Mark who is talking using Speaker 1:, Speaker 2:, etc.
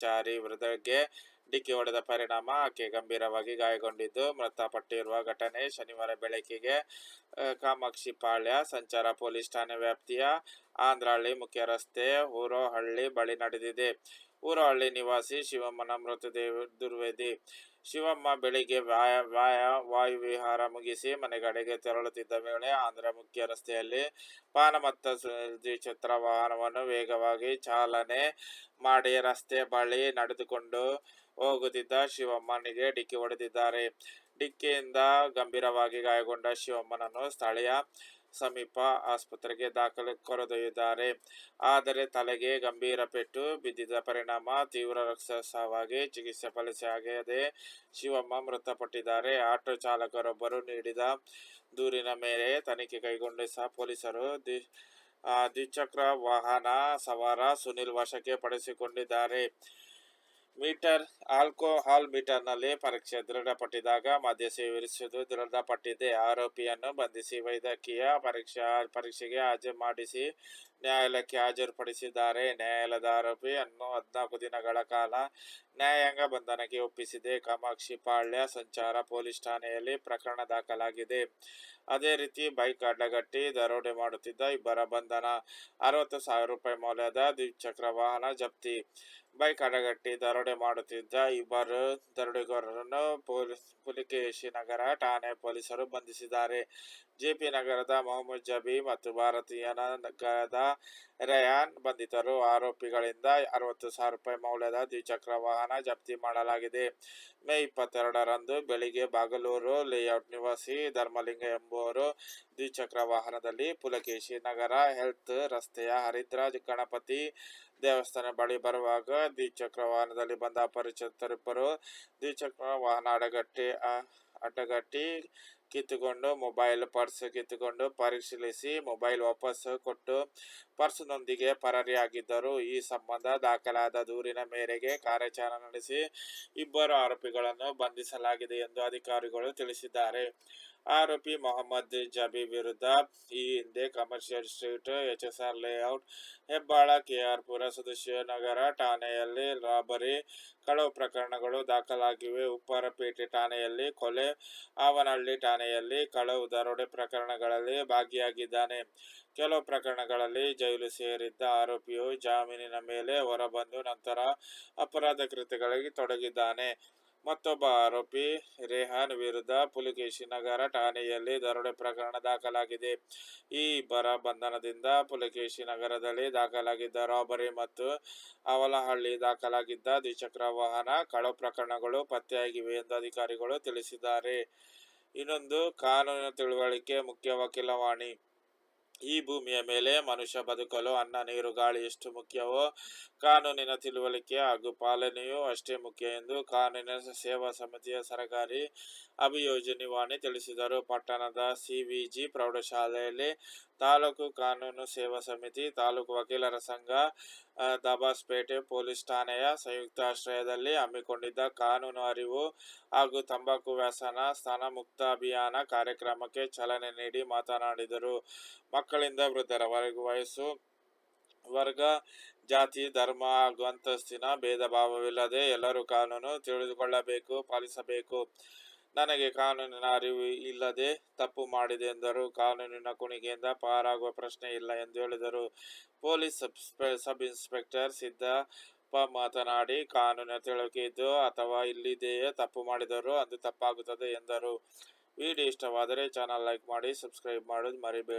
Speaker 1: ಚಾರಿ ವೃದ್ಧಗೆ ಡಿಕ್ಕಿ ಹೊಡೆದ ಪರಿಣಾಮ, ಆಕೆ ಗಂಭೀರವಾಗಿ ಗಾಯಗೊಂಡಿದ್ದು, ಮೃತಪಟ್ಟಿರುವ ಘಟನೆ ಶನಿವಾರ ಬೆಳಕಿಗೆ ಕಾಮಾಕ್ಷಿ ಪಾಳ್ಯ, ಸಂಚಾರ ಪೊಲೀಸ್ ಠಾಣೆ ವ್ಯಾಪ್ತಿಯ ಆಂಧ್ರಹಳ್ಳಿ ಮುಖ್ಯ ರಸ್ತೆ ಊರೋಹಳ್ಳಿ ಬಳಿ ನಡೆದಿದೆ. ಊರೋಹಳ್ಳಿ ನಿವಾಸಿ ಶಿವಮ್ಮನ ಮೃತದೇಹ ದುರ್ವೇದಿ ಶಿವಮ್ಮ ಬೆಳಿಗ್ಗೆ ವ್ಯಾಯ ವ್ಯಾಯ ವಾಯುವಿಹಾರ ಮುಗಿಸಿ ಮನೆಗಡೆಗೆ ತೆರಳುತ್ತಿದ್ದ ವೇಳೆ ಆಂಧ್ರ ಮುಖ್ಯ ರಸ್ತೆಯಲ್ಲಿ ಪಾನಮತ್ತ ದ್ವಿಚಕ್ರ ವಾಹನವನ್ನು ವೇಗವಾಗಿ ಚಾಲನೆ ಮಾಡಿ ರಸ್ತೆ ಬಳಿ ನಡೆದುಕೊಂಡು ಹೋಗುತ್ತಿದ್ದ ಶಿವಮ್ಮನಿಗೆ ಡಿಕ್ಕಿ ಹೊಡೆದಿದ್ದಾರೆ. ಡಿಕ್ಕಿಯಿಂದ ಗಂಭೀರವಾಗಿ ಗಾಯಗೊಂಡ ಶಿವಮ್ಮನನ್ನು ಸ್ಥಳೀಯ ಸಮೀಪ ಆಸ್ಪತ್ರೆಗೆ ದಾಖಲೆ ಕರೆದೊಯ್ದಿದ್ದಾರೆ. ಆದರೆ ತಲೆಗೆ ಗಂಭೀರ ಪೆಟ್ಟು ಬಿದ್ದಿದ್ದ ಪರಿಣಾಮ ತೀವ್ರ ರಕ್ತಸ್ರಾವವಾಗಿ ಚಿಕಿತ್ಸೆ ಫಲಿಸಿಯಾಗದೆ ಶಿವಮ್ಮ ಮೃತಪಟ್ಟಿದ್ದಾರೆ. ಆಟೋ ಚಾಲಕರೊಬ್ಬರು ನೀಡಿದ ದೂರಿನ ಮೇಲೆ ತನಿಖೆ ಕೈಗೊಂಡ ಸಹ ಪೊಲೀಸರು ದ್ವಿ ದ್ವಿಚಕ್ರ ವಾಹನ ಸವಾರ ಸುನಿಲ್ ವಶಕ್ಕೆ ಪಡಿಸಿಕೊಂಡಿದ್ದಾರೆ. ಮೀಟರ್, ಆಲ್ಕೋಹಾಲ್ ಮೀಟರ್ನಲ್ಲಿ ಪರೀಕ್ಷೆ ದೃಢಪಟ್ಟಿದಾಗ ಮದ್ಯ ಸೇವಿಸುವುದು ದೃಢಪಟ್ಟಿದೆ. ಆರೋಪಿಯನ್ನು ಬಂಧಿಸಿ ವೈದ್ಯಕೀಯ ಪರೀಕ್ಷಾ, ಪರೀಕ್ಷೆಗೆ ಹಾಜರು ಮಾಡಿಸಿ ನ್ಯಾಯಾಲಯಕ್ಕೆ ಹಾಜರುಪಡಿಸಿದ್ದಾರೆ. ನ್ಯಾಯಾಲಯದ ಆರೋಪಿಯನ್ನು ಹದಿನಾಲ್ಕು ದಿನಗಳ ಕಾಲ ನ್ಯಾಯಾಂಗ ಬಂಧನಕ್ಕೆ ಒಪ್ಪಿಸಿದೆ. ಕಾಮಾಕ್ಷಿ ಪಾಳ್ಯ ಸಂಚಾರ ಪೊಲೀಸ್ ಠಾಣೆಯಲ್ಲಿ ಪ್ರಕರಣ ದಾಖಲಾಗಿದೆ. ಅದೇ ರೀತಿ ಬೈಕ್ ಅಡ್ಡಗಟ್ಟಿ ದರೋಡೆ ಮಾಡುತ್ತಿದ್ದ ಇಬ್ಬರ ಬಂಧನ ಅರವತ್ತು ಸಾವಿರ ರೂಪಾಯಿ ಮೌಲ್ಯದ ದ್ವಿಚಕ್ರ ವಾಹನ ಜಪ್ತಿ. ಬೈಕ್ ಅಡಗಟ್ಟಿ ದರೋಡೆ ಮಾಡುತ್ತಿದ್ದ ಇಬ್ಬರು ದರೋಡೆಗೋರರನ್ನು ಪೊಲೀಸ್, ಪುಲಿಕೇಶಿ ನಗರ ಠಾಣೆ ಪೊಲೀಸರು ಬಂಧಿಸಿದ್ದಾರೆ. ಜೆಪಿ ನಗರದ ಮೊಹಮ್ಮದ್ ಜಬಿ ಮತ್ತು ಭಾರತೀಯ ನಗರದ ರಯಾನ್ ಬಂಧಿತರು. ಆರೋಪಿಗಳಿಂದ ಅರವತ್ತು ಸಾವಿರ ರೂಪಾಯಿ ಮೌಲ್ಯದ ದ್ವಿಚಕ್ರ ವಾಹನ ಜಪ್ತಿ ಮಾಡಲಾಗಿದೆ. ಮೇ ಇಪ್ಪತ್ತೆರಡರಂದು ಬೆಳಿಗ್ಗೆ ಬಾಗಲೂರು ಲೇಔಟ್ ನಿವಾಸಿ ಧರ್ಮಲಿಂಗ ಎಂಬುವರು ದ್ವಿಚಕ್ರ ವಾಹನದಲ್ಲಿ ಪುಲಕೇಶಿ ನಗರ ಹೆಲ್ತ್ ರಸ್ತೆಯ ಹರಿದ್ರಾಜ್ ಗಣಪತಿ ದೇವಸ್ಥಾನ ಬಳಿ ಬರುವಾಗ ದ್ವಿಚಕ್ರ ವಾಹನದಲ್ಲಿ ಬಂದ ಅಪರಿಚಿತರಿಬ್ಬರು ದ್ವಿಚಕ್ರ ವಾಹನ ಅಡಗಟ್ಟಿ ಅಡ್ಡಗಟ್ಟಿ ಕಿತ್ತುಕೊಂಡು, ಮೊಬೈಲ್ ಪರ್ಸ್ ಕಿತ್ತುಕೊಂಡು ಪರಿಶೀಲಿಸಿ ಮೊಬೈಲ್ ವಾಪಸ್ ಕೊಟ್ಟು ಪರ್ಸ್ನೊಂದಿಗೆ ಪರಾರಿಯಾಗಿದ್ದರು. ಈ ಸಂಬಂಧ ದಾಖಲಾದ ದೂರಿನ ಮೇರೆಗೆ ಕಾರ್ಯಾಚರಣೆ ನಡೆಸಿ ಇಬ್ಬರು ಆರೋಪಿಗಳನ್ನು ಬಂಧಿಸಲಾಗಿದೆ ಎಂದು ಅಧಿಕಾರಿಗಳು ತಿಳಿಸಿದ್ದಾರೆ. ಆರೋಪಿ ಮೊಹಮ್ಮದ್ ಜಬಿ ವಿರುದ್ಧ ಈ ಹಿಂದೆ commercial street H S R layout, Hebbal KR Pura ನಗರ ಠಾಣೆಯಲ್ಲಿ ರಾಬರಿ ಕಳವು ಪ್ರಕರಣಗಳು ದಾಖಲಾಗಿವೆ. ಉಪ್ಪಾರಪೇಟೆ ಠಾಣೆಯಲ್ಲಿ ಕೊಲೆ, ಆವನಹಳ್ಳಿ ಠಾಣೆಯಲ್ಲಿ ಕಳವು ದರೋಡೆ ಪ್ರಕರಣಗಳಲ್ಲಿ ಭಾಗಿಯಾಗಿದ್ದಾನೆ. ಕೆಲವು ಪ್ರಕರಣಗಳಲ್ಲಿ ಜೈಲು ಸೇರಿದ್ದ ಆರೋಪಿಯು ಜಾಮೀನಿನ ಮೇಲೆ ಹೊರಬಂದು ನಂತರ ಅಪರಾಧ ಕೃತ್ಯಗಳಿಗೆ ತೊಡಗಿದ್ದಾನೆ. ಮತ್ತೊಬ್ಬ ಆರೋಪಿ ರೇಹಾನ್ ವಿರುದ್ಧ ಪುಲಿಕೇಶಿ ನಗರ ಠಾಣೆಯಲ್ಲಿ ದರೋಡೆ ಪ್ರಕರಣ ದಾಖಲಾಗಿದೆ. ಈ ಇಬ್ಬರ ಬಂಧನದಿಂದ ಪುಲಿಕೇಶಿ ನಗರದಲ್ಲಿ ದಾಖಲಾಗಿದ್ದ ರಾಬರಿ ಮತ್ತು ಅವಲಹಳ್ಳಿ ದಾಖಲಾಗಿದ್ದ ದ್ವಿಚಕ್ರ ವಾಹನ ಕಳವು ಪ್ರಕರಣಗಳು ಪತ್ತೆಯಾಗಿವೆ ಎಂದು ಅಧಿಕಾರಿಗಳು ತಿಳಿಸಿದ್ದಾರೆ. ಇನ್ನೊಂದು ಕಾನೂನಿನ ತಿಳುವಳಿಕೆ ಮುಖ್ಯ ವಕೀಲವಾಣಿ ಈ ಭೂಮಿಯ ಮೇಲೆ ಮನುಷ್ಯ ಬದುಕಲು ಅನ್ನ, ನೀರು, ಗಾಳಿ ಎಷ್ಟು ಮುಖ್ಯವೋ ಕಾನೂನಿನ ತಿಳುವಳಿಕೆ ಹಾಗೂ ಪಾಲನೆಯೂ ಅಷ್ಟೇ ಮುಖ್ಯ ಎಂದು ಕಾನೂನಿನ ಸೇವಾ ಸಮಿತಿಯ ಸರಕಾರಿ ಅಭಿಯೋಜನೆ ವಾಣಿ ತಿಳಿಸಿದರು. ಪಟ್ಟಣದ ಸಿವಿಜಿ ಪ್ರೌಢಶಾಲೆಯಲ್ಲಿ ತಾಲೂಕು ಕಾನೂನು ಸೇವಾ ಸಮಿತಿ ತಾಲೂಕು ವಕೀಲರ ಸಂಘ ದಬಾಸ್ಪೇಟೆ ಪೊಲೀಸ್ ಠಾಣೆಯ ಸಂಯುಕ್ತ ಆಶ್ರಯದಲ್ಲಿ ಹಮ್ಮಿಕೊಂಡಿದ್ದ ಕಾನೂನು ಅರಿವು ಹಾಗೂ ತಂಬಾಕು ವ್ಯಾಸನ ಸ್ಥಾನ ಮುಕ್ತ ಅಭಿಯಾನ ಕಾರ್ಯಕ್ರಮಕ್ಕೆ ಚಾಲನೆ ನೀಡಿ ಮಾತನಾಡಿದರು. ಮಕ್ಕಳಿಂದ ವೃದ್ಧರವರೆಗೂ ವಯಸ್ಸು, ವರ್ಗ, ಜಾತಿ, ಧರ್ಮ ಹಾಗೂ ಅಂತಸ್ತಿನ ಭೇದ ಭಾವವಿಲ್ಲದೆ ಎಲ್ಲರೂ ಕಾನೂನು ತಿಳಿದುಕೊಳ್ಳಬೇಕು, ಪಾಲಿಸಬೇಕು. ನನಗೆ ಕಾನೂನಿನ ಅರಿವು ಇಲ್ಲದೆ ತಪ್ಪು ಮಾಡಿದೆ ಎಂದರು. ಕಾನೂನಿನ ಕುಣಿಗೆಯಿಂದ ಪಾರಾಗುವ ಪ್ರಶ್ನೆ ಇಲ್ಲ ಎಂದು ಹೇಳಿದರು. ಪೊಲೀಸ್ ಸಬ್ ಇನ್ಸ್ಪೆಕ್ಟರ್ ಸಿದ್ದ ಮಾತನಾಡಿ, ಕಾನೂನಿನ ತಿಳುವಳಿಕೆ ಇದ್ದು ಅಥವಾ ಇಲ್ಲಿದೆಯೇ ತಪ್ಪು ಮಾಡಿದರು ಅದು ತಪ್ಪಾಗುತ್ತದೆ ಎಂದರು. ವಿಡಿಯೋ ಇಷ್ಟವಾದರೆ ಚಾನಲ್ ಲೈಕ್ ಮಾಡಿ, ಸಬ್ಸ್ಕ್ರೈಬ್ ಮಾಡೋದು ಮರಿಬೇಡಿ.